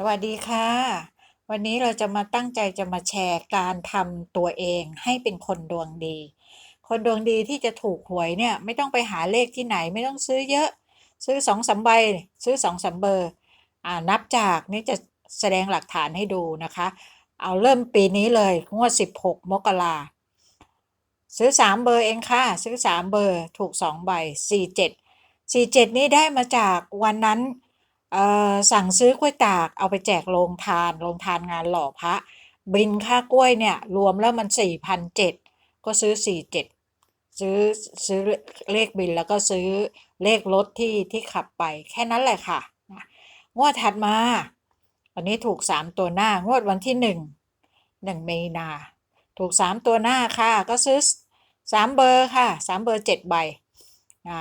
สวัสดีค่ะ วันนี้เราจะมาตั้งใจจะมาแชร์การทำตัวเองให้เป็นคนดวงดี คนดวงดีที่จะถูกหวยเนี่ยไม่ต้องไปหาเลขที่ไหนไม่ต้องซื้อเยอะ ซื้อสองสามใบซื้อสองสามเบอร์อ่านับจากนี่จะแสดงหลักฐานให้ดูนะคะ เอาเริ่มปีนี้เลยงวด 16 มกราซื้อ 3 เบอร์เองค่ะ ซื้อ 3 เบอร์ถูก 2 ใบ 47 47 นี้ได้มาจากวันนั้น เอ่อสั่งซื้อกล้วยตากเอาไปแจกโรงทานโรงทานงานหล่อพระ บินค่ากล้วยเนี่ย รวมแล้วมัน4,007ก็ซื้อ47ซื้อซื้อเลขบินแล้วก็ซื้อเลขรถที่ที่ขับไปแค่นั้นแหละค่ะงวดถัดมาวันนี้ถูก3ตัวหน้างวดวันที่1 1มีนา ถูก3ตัวหน้าค่ะ ก็ซื้อ3เบอร์ค่ะ3เบอร์7ใบอ่า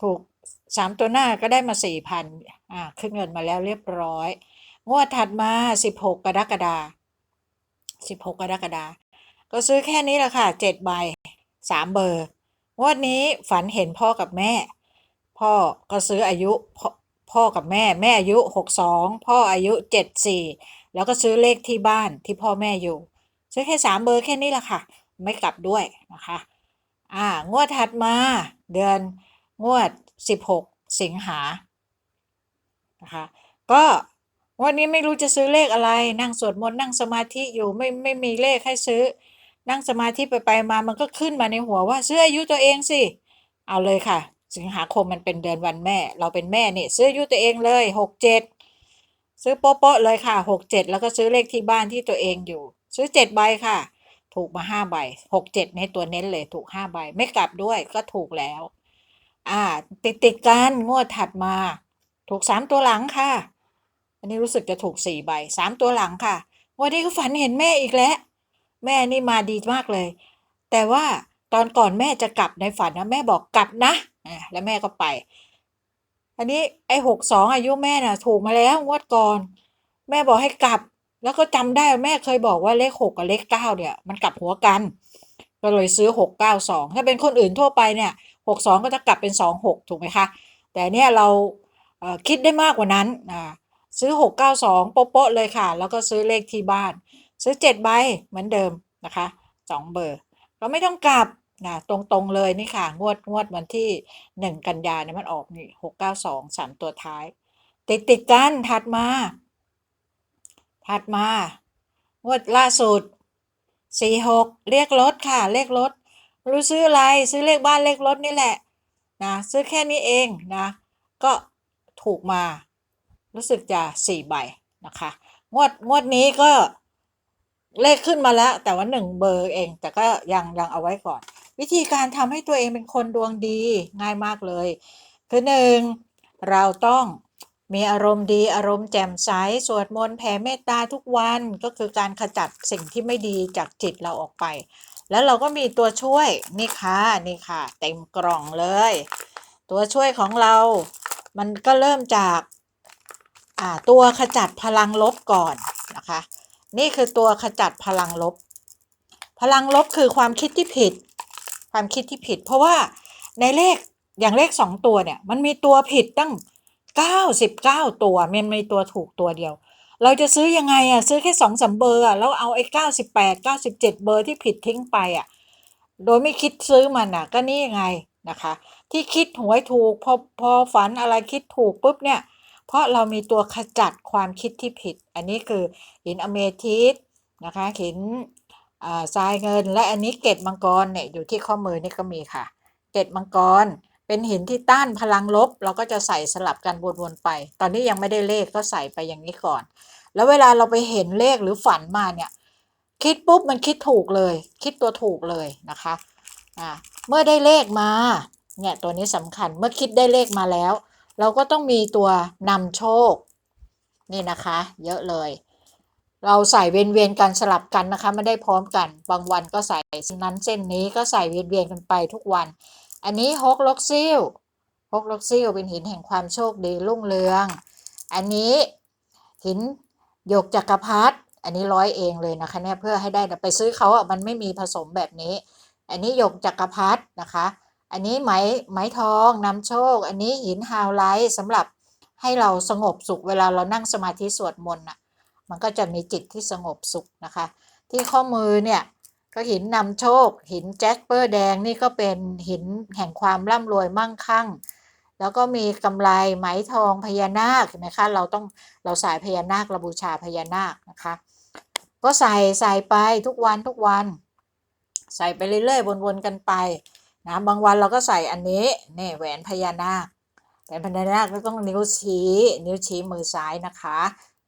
ถูก3ตัวหน้าก็ได้มา4,000 อ่าขึ้นเงินมาแล้วเรียบร้อย งวดถัดมา 16 กรกฎา16 กรกฎาก็ซื้อแค่นี้แหละค่ะ7ใบ3 เบอร์ งวดนี้ฝันเห็นพ่อกับแม่ พ่อก็ซื้ออายุพ่อพ่อกับแม่แม่อายุ 62 พ่ออายุ 74 แล้วก็ซื้อเลขที่บ้านที่พ่อแม่อยู่ ซื้อแค่ 3 เบอร์แค่นี้แหละค่ะ ไม่กลับด้วยนะคะอ่างวดถัดมาเดือนงวด 16 สิงหา นะคะ ก็วันนี้ไม่รู้จะซื้อเลขอะไร นั่งสวดมนต์นั่งสมาธิอยู่ไม่ไม่มีเลขให้ซื้อ นั่งสมาธิไปไปมามันก็ขึ้นมาในหัวว่าซื้ออายุตัวเองสิ เอาเลยค่ะ สิงหาคมมันเป็นเดือนวันแม่ เราเป็นแม่นี่ซื้ออายุตัวเองเลยหกเจ็ดซื้อโป๊ะๆเลยค่ะหกเจ็ดแล้วก็ซื้อเลขที่บ้านที่ตัวเองอยู่ ซื้อเจ็ดใบค่ะ ถูกมาห้าใบหกเจ็ดในตัวเน้นเลยถูกห้าใบไม่กลับด้วยก็ถูกแล้ว อ่า ติดติดกันงวดถัดมา ถูกสามตัวหลังค่ะ อันนี้รู้สึกจะถูกสี่ใบสามตัวหลังค่ะ วันนี้ก็ฝันเห็นแม่อีกแล้ว แม่นี่มาดีมากเลย แต่ว่าตอนก่อนแม่จะกลับในฝันนะแม่บอกกลับนะแล้วแม่ก็ไป อันนี้ไอ้หกสองอายุแม่น่ะ ถูกมาแล้วงวดก่อน แม่บอกให้กลับ แล้วก็จำได้แม่เคยบอกว่าเลขหกกับเลขเก้าเนี่ย มันกลับหัวกัน ก็เลยซื้อหกเก้าสองถ้าเป็นคนอื่นทั่วไปเนี่ยหกสองก็จะกลับเป็นสองหกถูกไหมคะ แต่เนี่ยเรา คิดได้มากกว่านั้นอ่าซื้อหกเก้าสองโป๊ะๆเลยค่ะ แล้วก็ซื้อเลขที่บ้าน ซื้อเจ็ดใบเหมือนเดิมนะคะสองเบอร์ เราไม่ต้องกลับนะตรงๆเลยนี่ค่ะ งวดงวดวันที่หนึ่งกันยาเนี่ยมันออกนี่หกเก้าสองสามตัวท้าย ติดติดกันถัดมา ถัดมา งวดล่าสุดสี่หกเรียกรถค่ะ เลขรถไม่รู้ซื้ออะไรซื้อเลขบ้านเลขรถนี่แหละนะซื้อแค่นี้เองนะก็ ถูกมา รู้สึกจะสี่ใบนะคะ งวดงวดนี้ก็เลขขึ้นมาแล้ว แต่ว่าหนึ่งเบอร์เอง แต่ก็ยังยังเอาไว้ก่อน วิธีการทำให้ตัวเองเป็นคนดวงดีง่ายมากเลย คือหนึ่งเราต้องมีอารมณ์ดีอารมณ์แจ่มใสสวดมนต์แผ่เมตตาทุกวันก็คือการขจัดสิ่งที่ไม่ดีจากจิตเราออกไป แล้วเราก็มีตัวช่วยนี่ค่ะนี่ค่ะ เต็มกล่องเลย ตัวช่วยของเรา มันก็เริ่มจากาตัวขจัดพลังลบก่อนนะคะ นี่คือตัวขจัดพลังลบ พลังลบคือความคิดที่ผิด ความคิดที่ผิด เพราะว่าในเลขอย่างเลขสองตัวเนี่ยมันมีตัวผิดตั้ง99ตัวมันมีตัวถูกตัวเดียว เราจะซื้อยังไงอะซื้อแค่สองสาเบอร์อะแล้วเอาไอ้98 97เบอร์ที่ผิดทิ้งไปอะโดยไม่คิดซื้อมันอะก็นี่ไงนะคะ ที่คิดหวยถูกพอพอฝันอะไรคิดถูกปุ๊บเนี่ย เพราะเรามีตัวขจัดความคิดที่ผิด อันนี้คือหินอเมทิสนะคะหินอ่าทรายเงิน และอันนี้เกตมังกรเนี่ยอยู่ที่ข้อมือนี่ก็มีค่ะ เกตมังกรเป็นหินที่ต้านพลังลบ เราก็จะใส่สลับกันวนๆไป ตอนนี้ยังไม่ได้เลขก็ใส่ไปอย่างนี้ก่อน แล้วเวลาเราไปเห็นเลขหรือฝันมาเนี่ยคิดปุ๊บมันคิดถูกเลย คิดตัวถูกเลยนะคะอ่าเมื่อได้เลขมา เนี่ยตัวนี้สำคัญเมื่อคิดได้เลขมาแล้ว เราก็ต้องมีตัวนำโชค นี่นะคะ เยอะเลย เราใส่เวียนเวียนๆกันสลับกันนะคะไม่ได้พร้อมกัน บางวันก็ใส่เส้นนั้นเส้นนี้ก็ใส่เวียนเวียนๆกันไปทุกวัน อันนี้ฮกล็อกซิลฮกล็อกซิลเป็นหินแห่งความโชคดีรุ่งเรือง อันนี้หินหยกจักรพรรดิอันนี้ร้อยเองเลยนะคะเนี่ยเพื่อให้ได้ไปซื้อเขาอะมันไม่มีผสมแบบนี้ อันนี้หยกจักรพรรดินะคะ อันนี้ไหมไหมทองนำโชค อันนี้หินฮาวไลท์สำหรับให้เราสงบสุขเวลาเรานั่งสมาธิสวดมนต์น่ะ มันก็จะมีจิตที่สงบสุขนะคะ ที่ข้อมือเนี่ยก็หินนำโชค หินแจ็คเปอร์แดงนี่ก็เป็นหินแห่งความร่ำรวยมั่งคั่ง แล้วก็มีกำไรไหมทองพญานาคเห็นไหมคะเราต้องเราสายพญานาคเราบูชาพญานาคนะคะ ก็ใส่ใส่ไปทุกวันทุกวัน ใส่ไปเรื่อยๆวนๆกันไป นะบางวันเราก็ใส่อันนี้นี่แหวนพญานาคแหวนพญานาคก็ต้องนิ้วชี้ นิ้วชี้มือซ้ายนะคะ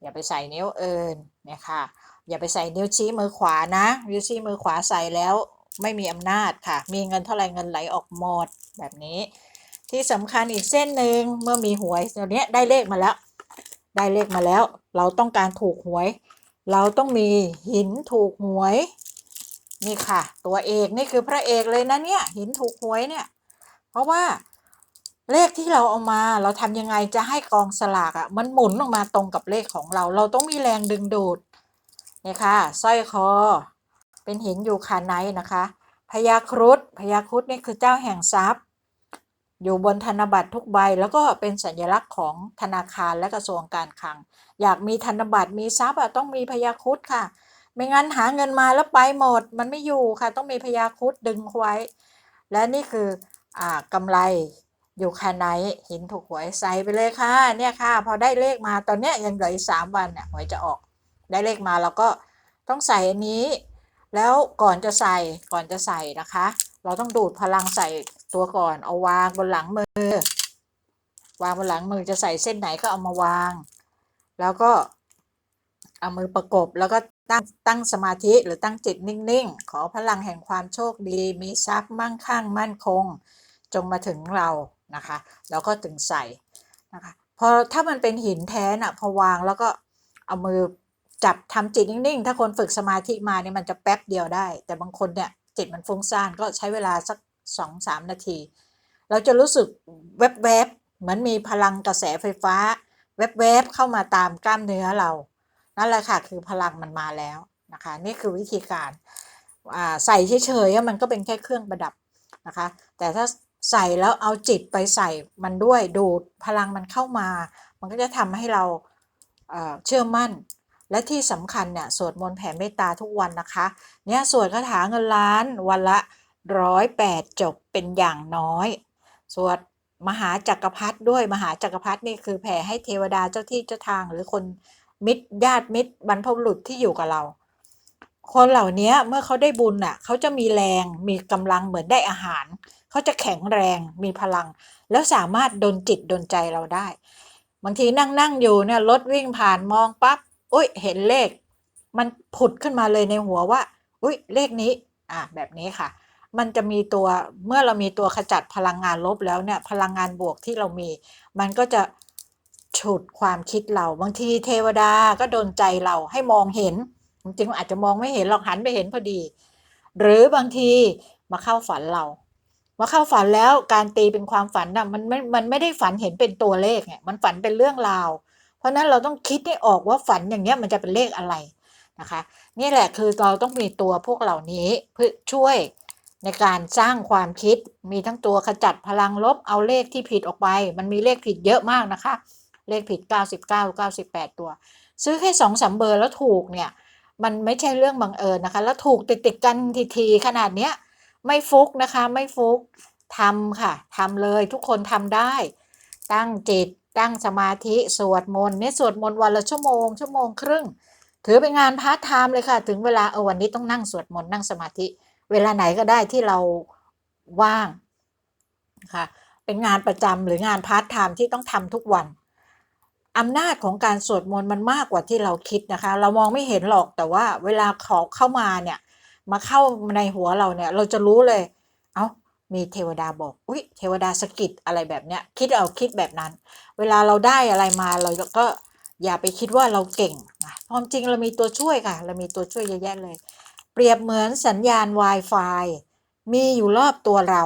อย่าไปใส่นิ้วเอินเนี่ยค่ะ อย่าไปใส่นิ้วชี้มือขวานะนิ้วชี้มือขวาใส่แล้วไม่มีอำนาจค่ะ มีเงินเท่าไหร่เงินไหลออกหมดแบบนี้ ที่สำคัญอีกเส้นหนึ่งเมื่อมีหวยตัวนี้ได้เลขมาแล้ว ได้เลขมาแล้ว เราต้องการถูกหวย เราต้องมีหินถูกหวย นี่ค่ะ ตัวเอกนี่คือพระเอกเลยนะเนี่ยหินถูกหวยเนี่ย เพราะว่าเลขที่เราเอามาเราทำยังไงจะให้กองสลากอะ่ะ มันหมุนออกมาตรงกับเลขของเรา เราต้องมีแรงดึงดูดนี่ค่ะสร้อยคอ เป็นหินอยู่คาไนนะคะพญาครุฑพญาครุฑนี่คือเจ้าแห่งทรัพย์ อยู่บนธนบัตรทุกใบ แล้วก็เป็นสัญลักษณ์ของธนาคารและกระทรวงการคลัง อยากมีธนบัตรมีทรัพย์อะต้องมีพญาครุฑค่ะ ไม่งั้นหาเงินมาแล้วไปหมด มันไม่อยู่ค่ะ ต้องมีพญาครุฑดึงไว้ และนี่คืออ่ากำไรอยู่คาไนหินถูกหวยใส่ไปเลยค่ะ เนี่ยค่ะ พอได้เลขมาตอนเนี้ยยังเหลืออีกสามวันเนี่ยหวยจะออก ได้เลขมาเราก็ต้องใส่อันนี้ แล้วก่อนจะใส่ก่อนจะใส่นะคะ เราต้องดูดพลังใส่ตัวก่อนเอาวางบนหลังมือ วางบนหลังมือจะใส่เส้นไหนก็เอามาวาง แล้วก็เอามือประกบแล้วก็ ตั้งตั้งสมาธิหรือตั้งจิตนิ่งๆ ขอพลังแห่งความโชคดี มีทรัพย์มั่งคั่งมั่นคง จงมาถึงเรานะคะแล้วก็ถึงใส่นะคะพอถ้ามันเป็นหินแท้น่ะพอวางแล้วก็เอามือจับทำจิตนิ่งๆ ถ้าคนฝึกสมาธิมาเนี่ยมันจะแป๊บเดียวได้ แต่บางคนเนี่ยจิตมันฟุ้งซ่านก็ใช้เวลาสักสองสามนาที เราจะรู้สึกแวบๆเหมือนมีพลังกระแสไฟฟ้า แวบๆเข้ามาตามกล้ามเนื้อเรา นั่นแหละค่ะคือพลังมันมาแล้วนะคะ นี่คือวิธีการใส่เฉยๆมันก็เป็นแค่เครื่องประดับนะคะ แต่ถ้าใส่แล้วเอาจิตไปใส่มันด้วยดูดพลังมันเข้ามา มันก็จะทำให้เราเชื่อมั่น และที่สำคัญเนี่ยสวดมนต์แผ่เมตตาทุกวันนะคะเนี่ยสวดคาถาเงินล้านวันละร้อยแปดจบเป็นอย่างน้อย สวดมหาจักรพรรดิด้วยมหาจักรพรรดินี่คือแผ่ให้เทวดาเจ้าที่เจ้าทางหรือคน มิตรญาติมิตรบรรพบุรุษที่อยู่กับเรา คนเหล่านี้เมื่อเขาได้บุญน่ะเขาจะมีแรงมีกำลังเหมือนได้อาหาร เขาจะแข็งแรงมีพลัง แล้วสามารถดนจิตดนใจเราได้ บางทีนั่งนั่งอยู่เนี่ยรถวิ่งผ่านมองปั๊บอุ้ยเห็นเลข มันผุดขึ้นมาเลยในหัวว่าอุ้ยเลขนี้อะแบบนี้ค่ะ มันจะมีตัวเมื่อเรามีตัวขจัดพลังงานลบแล้วเนี่ยพลังงานบวกที่เรามี มันก็จะ ฉุดความคิดเราบางทีเทวดาก็โดนใจเราให้มองเห็น จริงๆอาจจะมองไม่เห็นหรอกหันไปเห็นพอดี หรือบางทีมาเข้าฝันเรามาเข้าฝันแล้วการตีเป็นความฝันน่ะมันไม่มันไม่ได้ฝันเห็นเป็นตัวเลขไงมันฝันเป็นเรื่องราว เพราะนั้นเราต้องคิดให้ออกว่าฝันอย่างเงี้ยมันจะเป็นเลขอะไรนะคะ นี่แหละคือเราต้องมีตัวพวกเหล่านี้เพื่อช่วยในการสร้างความคิดมีทั้งตัวขจัดพลังลบเอาเลขที่ผิดออกไป มันมีเลขผิดเยอะมากนะคะ เลขผิด 99 98 ตัว ซื้อแค่สองสามเบอร์แล้วถูกเนี่ย มันไม่ใช่เรื่องบังเอิญนะคะ แล้วถูกติดติดกันทีๆขนาดเนี้ยไม่ฟุกนะคะไม่ฟุกทำค่ะทำเลยทุกคนทำได้ ตั้งจิต ตั้งสมาธิสวดมนต์เนี่ยสวดมนต์วันละชั่วโมง ชั่วโมงครึ่ง ถือเป็นงานพาร์ทไทม์เลยค่ะ ถึงเวลาเออวันนี้ต้องนั่งสวดมนต์นั่งสมาธิ เวลาไหนก็ได้ที่เราว่างค่ะเป็นงานประจำหรืองานพาร์ทไทม์ที่ต้องทำทุกวัน อำนาจของการสวดมนต์มันมากกว่าที่เราคิดนะคะ เรามองไม่เห็นหรอกแต่ว่าเวลาเขอเข้ามาเนี่ย มาเข้าในหัวเราเนี่ย เราจะรู้เลย เอา้ามีเทวดาบอกอุ้ยเทวดาสกิดอะไรแบบเนี้ยคิดเอาคิดแบบนั้น เวลาเราได้อะไรมาเราก็อย่าไปคิดว่าเราเก่งนะความจริงเรามีตัวช่วยค่ะ เรามีตัวช่วยเยอะแยะเลย เปรียบเหมือนสัญญาณ Wi-Fi มีอยู่รอบตัวเรา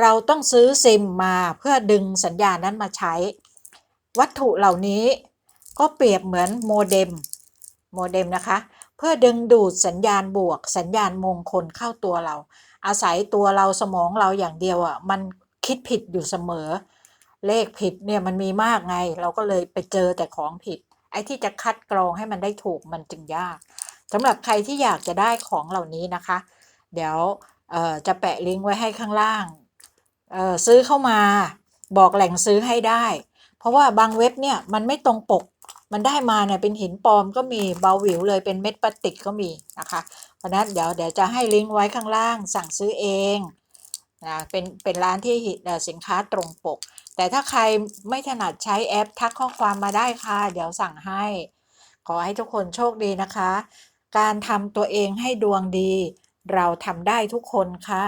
เราต้องซื้อซิมมาเพื่อดึงสัญญาณนั้นมาใช้ วัตถุเหล่านี้ก็เปรียบเหมือนโมเด็มโมเด็มนะคะ เพื่อดึงดูดสัญญาณบวก สัญญาณมงคลเข้าตัวเรา อาศัยตัวเราสมองเราอย่างเดียวอะมันคิดผิดอยู่เสมอ เลขผิดเนี่ยมันมีมากไง เราก็เลยไปเจอแต่ของผิด ไอ้ที่จะคัดกรองให้มันได้ถูกมันจึงยากสำหรับใครที่อยากจะได้ของเหล่านี้นะคะ เดี๋ยวจะแปะลิงก์ไว้ให้ข้างล่างซื้อเข้ามาบอกแหล่งซื้อให้ได้ เพราะว่าบางเว็บเนี่ยมันไม่ตรงปก มันได้มาเนี่ยเป็นหินปลอมก็มีเบาหวิวเลยเป็นเม็ดพลาสติกก็มีนะคะ เพราะนั้นเดี๋ยวเดี๋ยวจะให้ลิงก์ไว้ข้างล่างสั่งซื้อเองนะเป็นเป็นร้านที่สินค้าตรงปก แต่ถ้าใครไม่ถนัดใช้แอปทักข้อความมาได้ค่ะ เดี๋ยวสั่งให้ ขอให้ทุกคนโชคดีนะคะ การทำตัวเองให้ดวงดี เราทำได้ทุกคนค่ะ